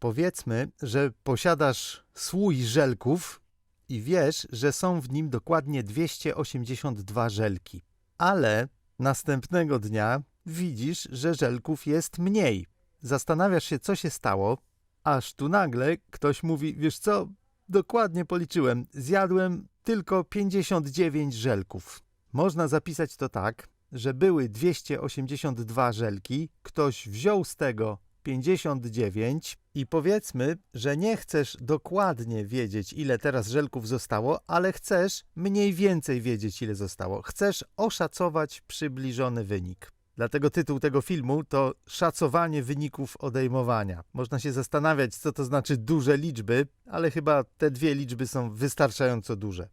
Powiedzmy, że posiadasz słój żelków i wiesz, że są w nim dokładnie 282 żelki. Ale następnego dnia widzisz, że żelków jest mniej. Zastanawiasz się, co się stało, aż tu nagle ktoś mówi: Wiesz co, dokładnie policzyłem, zjadłem tylko 59 żelków. Można zapisać to tak, że były 282 żelki, ktoś wziął z tego 59 i powiedzmy, że nie chcesz dokładnie wiedzieć, ile teraz żelków zostało, ale chcesz mniej więcej wiedzieć, ile zostało. Chcesz oszacować przybliżony wynik. Dlatego tytuł tego filmu to Szacowanie wyników odejmowania. Można się zastanawiać, co to znaczy duże liczby, ale chyba te dwie liczby są wystarczająco duże.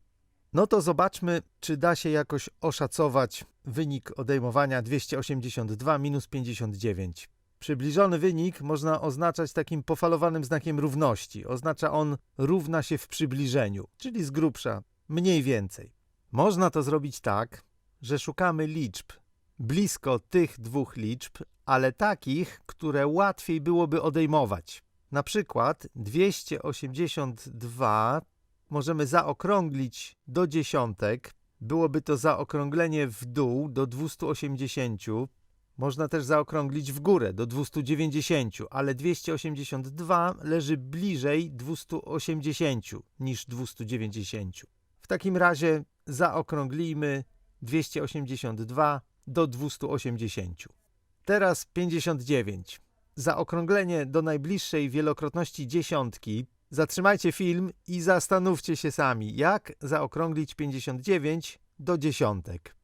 No to zobaczmy, czy da się jakoś oszacować wynik odejmowania 282 minus 59. Przybliżony wynik można oznaczać takim pofalowanym znakiem równości. Oznacza on równa się w przybliżeniu, czyli z grubsza, mniej więcej. Można to zrobić tak, że szukamy liczb blisko tych dwóch liczb, ale takich, które łatwiej byłoby odejmować. Na przykład 282 możemy zaokrąglić do dziesiątek. Byłoby to zaokrąglenie w dół do 280. Można też zaokrąglić w górę do 290, ale 282 leży bliżej 280 niż 290. W takim razie zaokrąglijmy 282 do 280. Teraz 59. Zaokrąglenie do najbliższej wielokrotności dziesiątki. Zatrzymajcie film i zastanówcie się sami, jak zaokrąglić 59 do dziesiątek.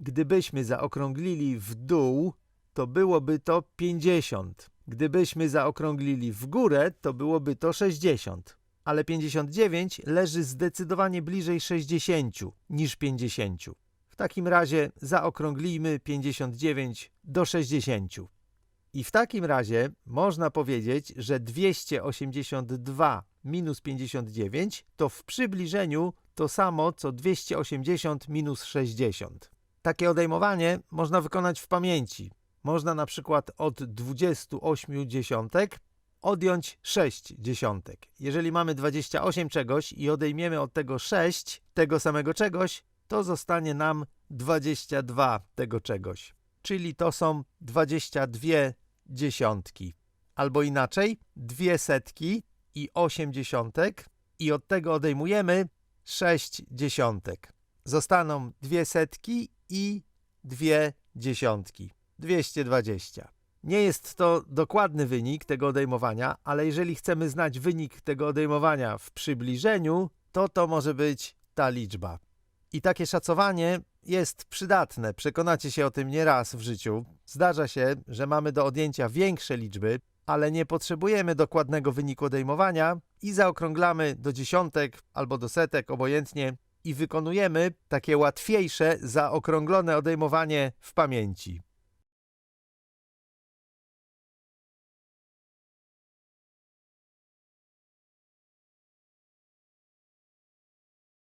Gdybyśmy zaokrąglili w dół, to byłoby to 50. Gdybyśmy zaokrąglili w górę, to byłoby to 60. Ale 59 leży zdecydowanie bliżej 60 niż 50. W takim razie zaokrąglijmy 59 do 60. I w takim razie można powiedzieć, że 282 minus 59 to w przybliżeniu to samo co 280 minus 60. Takie odejmowanie można wykonać w pamięci. Można na przykład od 28 dziesiątek odjąć 6 dziesiątek. Jeżeli mamy 28 czegoś i odejmiemy od tego 6 tego samego czegoś, to zostanie nam 22 tego czegoś. Czyli to są 22 dziesiątki. Albo inaczej, dwie setki i 8 dziesiątek i od tego odejmujemy 6 dziesiątek. Zostaną dwie setki i dwie dziesiątki. 220. Nie jest to dokładny wynik tego odejmowania, ale jeżeli chcemy znać wynik tego odejmowania w przybliżeniu, to to może być ta liczba. I takie szacowanie jest przydatne. Przekonacie się o tym nie raz w życiu. Zdarza się, że mamy do odjęcia większe liczby, ale nie potrzebujemy dokładnego wyniku odejmowania i zaokrąglamy do dziesiątek albo do setek, obojętnie, i wykonujemy takie łatwiejsze, zaokrąglone odejmowanie w pamięci.